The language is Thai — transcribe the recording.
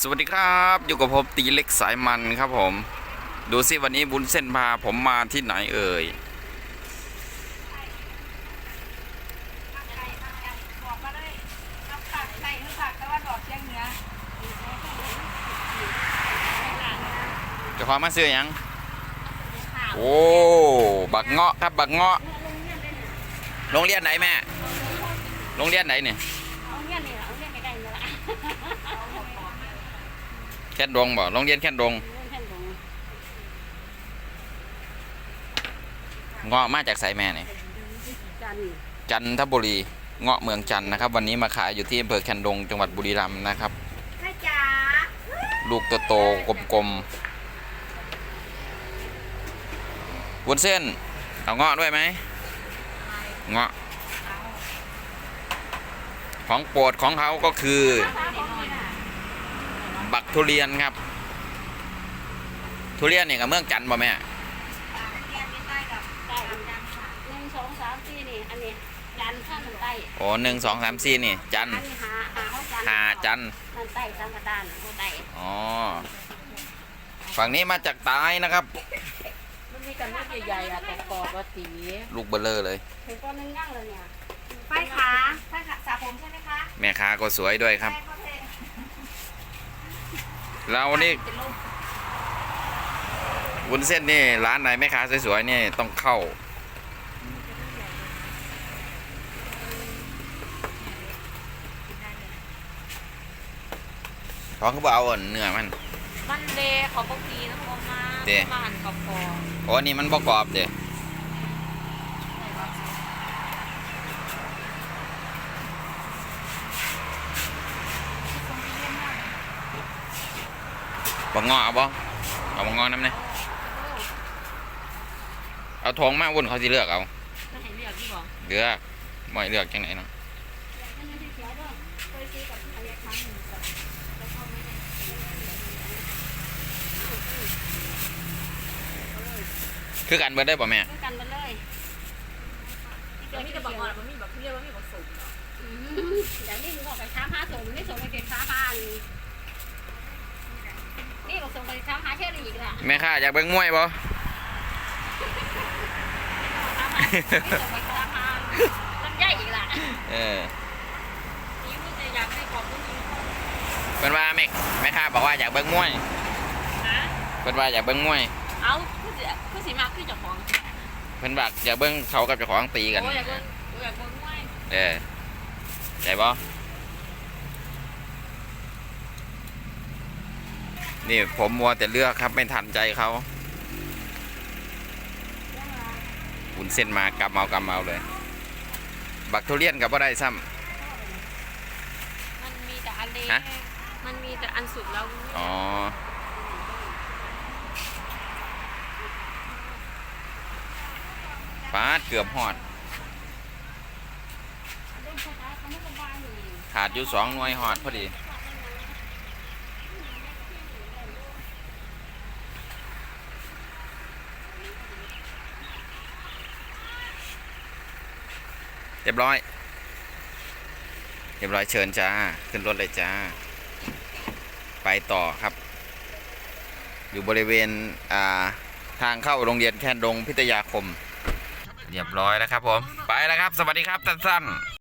สวัสดีครับ อยู่กับผมตีเล็กสายมันครับผม ดูสิวันนี้บุญเส้นพาผมมาที่ไหนเอ่ยบอกมาเลยน้ำผักใส่น้ำผักตะวันออกเฉียงเหนือเจะพามาซื้อยัง โอ้ บักเงาะครับบักเงาะโรงเรียนไหนแม่ โรงเรียนไหนเนี่ยนี่เอาเงี้ยไม่ได้เลยละ แค่นดงบ่โรงเรียนแค่นดงเงาะมาจากไสแม่เนี่ยจันจันทบุรีเงาะเมืองจันนะครับ วันนี้มาขายอยู่ที่อำเภอแคนดงจังหวัดบุรีรัมย์นะครับลูกโตๆกลมๆวุ้นเส้นเอาเงาะด้วยไหมเงาะของโปรดของเขาก็คือ บักทุเรียนครับ ทุเรียนเนี่ยกับเมืองจันทร์บ่แม่เรียนไม่ได้กับได้จันค่ะหนึ่งสองสามสี่นี่ อันนี้จันข้างใต้โอ้หนึ่งสองสามสี่นี่ จันทร์อันนี้หาหาเขาจันหาจันทร์นั่นใต้สังกตานเขาใต้อ๋อฝั่งนี้มาจากใตายนะครับ มันมีกันลูกใหญ่ๆอะแต่กรอบว่าสีลูกเบลเลอร์เลยถึงก้อนนึงย่างเลยเนี่ยไปขาไปขาสระผมใช่ไหมคะแม่ค้าก็สวยด้วยครับ ใช่เขาเทเรานี่เป็นลมวุ้นเส้นนี่ร้านไหนแม่ค้าสวยๆนี่ต้องเข้า ท้องเขาบอกเอาอันเนื้อมัน มันเดเขาบางทีนะพอมาเดมาหันกรอบกรอบโอ้นี่มันประกรอบเด้ บังงอเอาบ่เอาบังงอน้ำเนี่ยเอาทองมาวุ่นเขาสิเลือกเอาถ้าเห็นเรียกที่บอกเลือกไม่เลือกจังไหนเนาะมันไม่ได้เสียด้วยเคยซื้อกับอะไรครั้งหนึ่งกับแล้วก็ไม่ได้คือกันเบิดได้ป่ะแม่ด้วยกันไปเลยมันมีแต่บอกว่ามันมีแบบเรียกว่ามีผสมเนาะอืมเดี๋ยวนี่มึงบอกไปช้าพาส่งไม่ส่งไปเป็นช้าพานี่นี่บ อกส่งไปช้าพาเชื่ออีกละแม่ค้าอยากเบิ่งมวยบ่ช้าพาไม่ส่งไปช้าพาต้องใหญ่อีกละเออนี่มันจะอยากให้กรอบมันมีเพิ่นว่าแม่แม่ค้าบอกว่าอยากเบิ่งมวยนะเพิ่นว่าอยากเบิ่งมวยเอาคือสิคือสีมากคือเจ้าของเพิ่นบอกอยากเบิ่งเขากับเจ้าของตีกัน โอ้ยอยากเบิ่งอยากเบิ่งมวยเออได้บ่ นี่ผมมัวแต่เลือกครับไม่ทันใจเขาวุ้นเส้นมากำเอากำเอาเลย บักทุเรียนกับบ่ได้ซ้มันมีแต่อันเล็กฮะมันมีแต่อันสุดแล้วำอ๋อ ปาดเกือบหอด ขาดอยู่สองหน่วยหอดพอดี เรียบร้อย เรียบร้อยเชิญจ้า ขึ้นรถเลยจ้า ไปต่อครับ อยู่บริเวณอ่าทางเข้าโรงเรียนแคนดงพิทยาคม เรียบร้อยแล้วครับผม ไปแล้วครับ สวัสดีครับท่าน